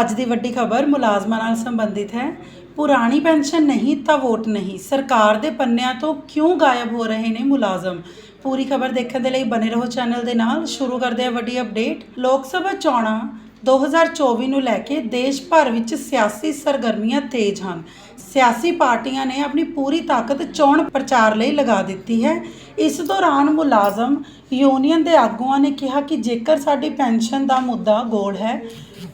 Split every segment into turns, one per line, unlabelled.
ਅੱਜ ਦੀ ਵੱਡੀ ਖਬਰ ਮੁਲਾਜ਼ਮਾਂ ਨਾਲ ਸੰਬੰਧਿਤ ਹੈ। ਪੁਰਾਣੀ ਪੈਨਸ਼ਨ ਨਹੀਂ ਤਾਂ ਵੋਟ ਨਹੀਂ। ਸਰਕਾਰ ਦੇ ਪੰਨਿਆਂ ਤੋਂ ਕਿਉਂ ਗਾਇਬ ਹੋ ਰਹੇ ਨੇ ਮੁਲਾਜ਼ਮ? ਪੂਰੀ ਖਬਰ ਦੇਖਣ ਦੇ ਲਈ ਬਨੇ ਰਹੋ ਚੈਨਲ ਦੇ ਨਾਲ। ਸ਼ੁਰੂ ਕਰਦੇ ਹਾਂ ਵੱਡੀ ਅਪਡੇਟ। ਲੋਕ ਸਭਾ ਚੋਣਾਂ 2024 ਨੂੰ ਲੈ ਕੇ ਦੇਸ਼ ਭਰ ਵਿੱਚ ਸਿਆਸੀ ਸਰਗਰਮੀਆਂ ਤੇਜ਼ ਹਨ। ਸਿਆਸੀ ਪਾਰਟੀਆਂ ਨੇ ਆਪਣੀ ਪੂਰੀ ਤਾਕਤ ਚੋਣ ਪ੍ਰਚਾਰ ਲਈ ਲਗਾ ਦਿੱਤੀ ਹੈ। ਇਸ ਦੌਰਾਨ ਮੁਲਾਜ਼ਮ ਯੂਨੀਅਨ ਦੇ ਆਗੂਆਂ ਨੇ ਕਿਹਾ ਕਿ ਜੇਕਰ ਸਾਡੀ ਪੈਨਸ਼ਨ ਦਾ ਮੁੱਦਾ ਗੋਲ ਹੈ,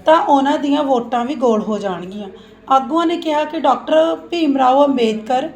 ਤਾਂ ਉਹਨਾਂ ਦੀਆਂ ਵੋਟਾਂ ਵੀ ਗੋਲ ਹੋ ਜਾਣਗੀਆਂ। ਆਗੂਆਂ ਨੇ ਕਿਹਾ ਕਿ ਡਾਕਟਰ ਭੀਮ ਰਾਓ ਅੰਬੇਦਕਰ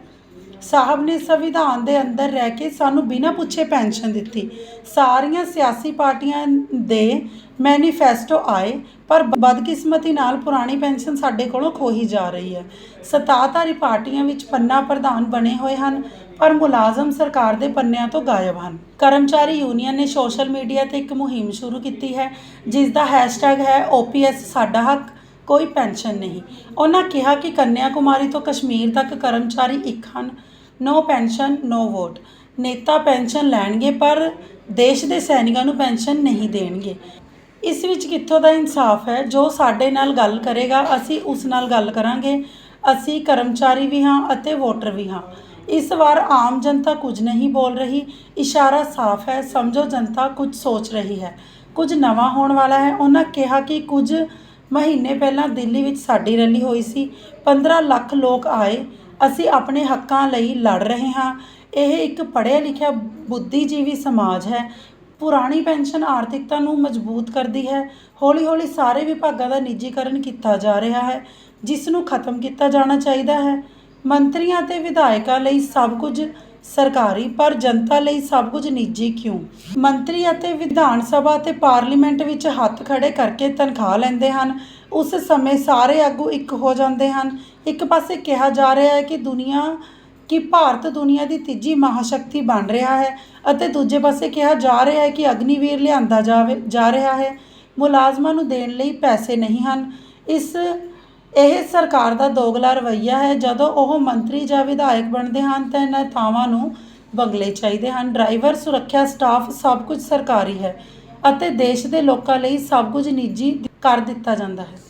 ਸਾਹਿਬ ਨੇ ਸੰਵਿਧਾਨ ਦੇ ਅੰਦਰ ਰਹਿ ਕੇ ਸਾਨੂੰ ਬਿਨਾਂ ਪੁੱਛੇ ਪੈਨਸ਼ਨ ਦਿੱਤੀ। ਸਾਰੀਆਂ ਸਿਆਸੀ ਪਾਰਟੀਆਂ ਦੇ ਮੈਨੀਫੈਸਟੋ ਆਏ, ਪਰ ਬਦਕਿਸਮਤੀ ਨਾਲ ਪੁਰਾਣੀ ਪੈਨਸ਼ਨ ਸਾਡੇ ਕੋਲੋਂ ਖੋਹੀ ਜਾ ਰਹੀ ਹੈ। ਸੱਤਾਧਾਰੀ ਪਾਰਟੀਆਂ ਵਿੱਚ ਪੰਨਾ ਪ੍ਰਧਾਨ ਬਣੇ ਹੋਏ ਹਨ, ਪਰ ਮੁਲਾਜ਼ਮ ਸਰਕਾਰ ਦੇ ਪੰਨਿਆਂ ਤੋਂ ਗਾਇਬ ਹਨ। ਕਰਮਚਾਰੀ ਯੂਨੀਅਨ ਨੇ ਸੋਸ਼ਲ ਮੀਡੀਆ ਤੇ ਇੱਕ ਮੁਹਿੰਮ ਸ਼ੁਰੂ ਕੀਤੀ ਹੈ, ਜਿਸ ਦਾ ਹੈਸ਼ਟੈਗ ਹੈ OPS ਸਾਡਾ ਹੱਕ, ਕੋਈ ਪੈਨਸ਼ਨ ਨਹੀਂ। ਉਹਨਾਂ ਕਿਹਾ ਕਿ ਕੰਨਿਆ ਕੁਮਾਰੀ ਤੋਂ ਕਸ਼ਮੀਰ ਤੱਕ ਕਰਮਚਾਰੀ ਇੱਕ ਹਨ, ਨੋ ਪੈਨਸ਼ਨ, ਨੋ ਵੋਟ। ਨੇਤਾ ਪੈਨਸ਼ਨ ਲੈਣਗੇ, ਪਰ ਦੇਸ਼ ਦੇ ਸੈਨਿਕਾਂ ਨੂੰ ਪੈਨਸ਼ਨ ਨਹੀਂ ਦੇਣਗੇ। ਇਸ ਵਿੱਚ ਕਿੱਥੋਂ ਦਾ ਇਨਸਾਫ ਹੈ? ਜੋ ਸਾਡੇ ਨਾਲ ਗੱਲ ਕਰੇਗਾ, ਅਸੀਂ ਉਸ ਨਾਲ ਗੱਲ ਕਰਾਂਗੇ। ਅਸੀਂ ਕਰਮਚਾਰੀ ਵੀ ਹਾਂ ਅਤੇ ਵੋਟਰ ਵੀ ਹਾਂ। ਇਸ ਵਾਰ ਆਮ ਜਨਤਾ ਕੁਝ ਨਹੀਂ ਬੋਲ ਰਹੀ। ਇਸ਼ਾਰਾ ਸਾਫ਼ ਹੈ, ਸਮਝੋ ਜਨਤਾ ਕੁਝ ਸੋਚ ਰਹੀ ਹੈ। ਕੁਝ ਨਵਾਂ ਹੋਣ ਵਾਲਾ ਹੈ। ਉਹਨਾਂ ਕਿਹਾ ਕਿ ਕੁਝ ਮਹੀਨੇ ਪਹਿਲਾਂ ਦਿੱਲੀ ਵਿੱਚ ਸਾਡੀ ਰੈਲੀ ਹੋਈ ਸੀ। 15 ਲੱਖ ਲੋਕ ਆਏ। ਅਸੀਂ ਆਪਣੇ ਹੱਕਾਂ ਲਈ ਲੜ ਰਹੇ ਹਾਂ। ਇਹ ਇੱਕ ਪੜ੍ਹਿਆ ਲਿਖਿਆ ਬੁੱਧੀਜੀਵੀ ਸਮਾਜ ਹੈ। ਪੁਰਾਣੀ ਪੈਨਸ਼ਨ ਆਰਥਿਕਤਾ ਨੂੰ ਮਜ਼ਬੂਤ ਕਰਦੀ ਹੈ। ਹੌਲੀ-ਹੌਲੀ ਸਾਰੇ ਵਿਭਾਗਾਂ ਦਾ ਨਿੱਜੀਕਰਨ ਕੀਤਾ ਜਾ ਰਿਹਾ ਹੈ, ਜਿਸ ਨੂੰ ਖਤਮ ਕੀਤਾ ਜਾਣਾ ਚਾਹੀਦਾ ਹੈ। ਮੰਤਰੀਆਂ ਤੇ ਵਿਧਾਇਕਾਂ ਲਈ ਸਭ ਕੁਝ ਸਰਕਾਰੀ, ਪਰ ਜਨਤਾ ਲਈ ਸਭ ਕੁਝ ਨਿੱਜੀ ਕਿਉਂ? ਮੰਤਰੀ ਅਤੇ ਵਿਧਾਨ ਸਭਾ ਤੇ ਪਾਰਲੀਮੈਂਟ ਵਿੱਚ ਹੱਥ ਖੜੇ ਕਰਕੇ ਤਨਖਾਹ ਲੈਂਦੇ ਹਨ। ਉਸ ਸਮੇਂ ਸਾਰੇ ਆਗੂ ਇੱਕ ਹੋ ਜਾਂਦੇ ਹਨ। ਇੱਕ ਪਾਸੇ ਕਿਹਾ ਜਾ ਰਿਹਾ ਹੈ ਕਿ ਦੁਨੀਆ ਕਿ ਭਾਰਤ ਦੁਨੀਆ ਦੀ ਤੀਜੀ ਮਹਾਸ਼ਕਤੀ ਬਣ ਰਿਹਾ ਹੈ ਅਤੇ ਦੂਜੇ ਪਾਸੇ ਕਿਹਾ ਜਾ ਰਿਹਾ ਹੈ ਕਿ ਅਗਨੀਵੀਰ ਲਿਆਂਦਾ ਜਾਵੇ, ਜਾ ਰਿਹਾ ਹੈ। ਮੁਲਾਜ਼ਮਾਂ ਨੂੰ ਦੇਣ ਲਈ ਪੈਸੇ ਨਹੀਂ ਹਨ। ਇਸ, ਇਹ ਸਰਕਾਰ ਦਾ ਦੋਗਲਾ ਰਵੱਈਆ ਹੈ। ਜਦੋਂ ਉਹ ਮੰਤਰੀ ਜਾਂ ਵਿਧਾਇਕ ਬਣਦੇ ਹਨ, ਤਾਂ ਇਹਨਾਂ ਨੇਤਾਵਾਂ ਨੂੰ ਬੰਗਲੇ ਚਾਹੀਦੇ ਹਨ। ਡਰਾਈਵਰ, ਸੁਰੱਖਿਆ ਸਟਾਫ ਸਭ ਕੁਝ ਸਰਕਾਰੀ ਹੈ ਅਤੇ ਦੇਸ਼ ਦੇ ਲੋਕਾਂ ਲਈ ਸਭ ਕੁਝ ਨਿੱਜੀ ਕਰ ਦਿੱਤਾ ਜਾਂਦਾ ਹੈ।